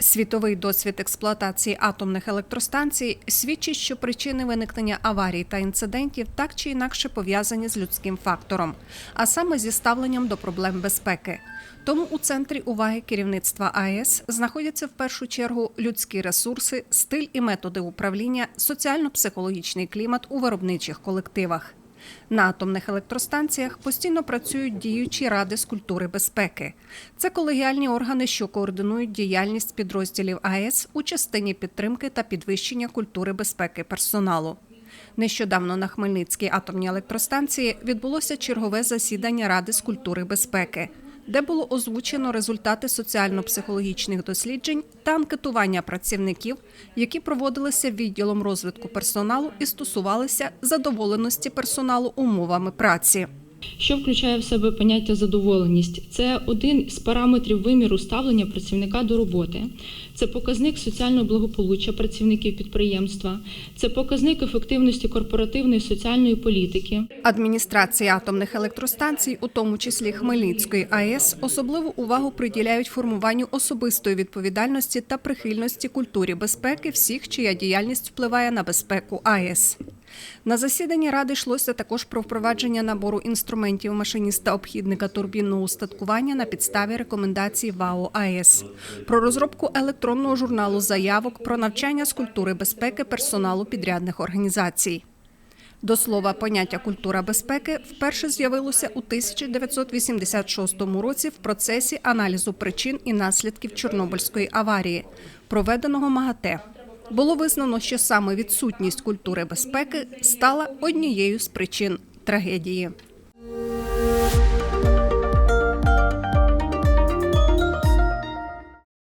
Світовий досвід експлуатації атомних електростанцій свідчить, що причини виникнення аварій та інцидентів так чи інакше пов'язані з людським фактором, а саме зі ставленням до проблем безпеки. Тому у центрі уваги керівництва АЕС знаходяться в першу чергу людські ресурси, стиль і методи управління, соціально-психологічний клімат у виробничих колективах. На атомних електростанціях постійно працюють діючі ради з культури безпеки. Це колегіальні органи, що координують діяльність підрозділів АЕС у частині підтримки та підвищення культури безпеки персоналу. Нещодавно на Хмельницькій атомній електростанції відбулося чергове засідання Ради з культури безпеки, де було озвучено результати соціально-психологічних досліджень та анкетування працівників, які проводилися відділом розвитку персоналу і стосувалися задоволеності персоналу умовами праці. Що включає в себе поняття задоволеність? Це один з параметрів виміру ставлення працівника до роботи, це показник соціального благополуччя працівників підприємства, це показник ефективності корпоративної соціальної політики. Адміністрації атомних електростанцій, у тому числі Хмельницької АЕС, особливу увагу приділяють формуванню особистої відповідальності та прихильності культурі безпеки всіх, чия діяльність впливає на безпеку АЕС. На засіданні ради йшлося також про впровадження набору інструментів машиніста обхідника турбінного устаткування на підставі рекомендацій ВАО АЕС, про розробку електронного журналу заявок про навчання з культури безпеки персоналу підрядних організацій. До слова, поняття культура безпеки вперше з'явилося у 1986 році в процесі аналізу причин і наслідків Чорнобильської аварії, проведеного МАГАТЕ. Було визнано, що саме відсутність культури безпеки стала однією з причин трагедії.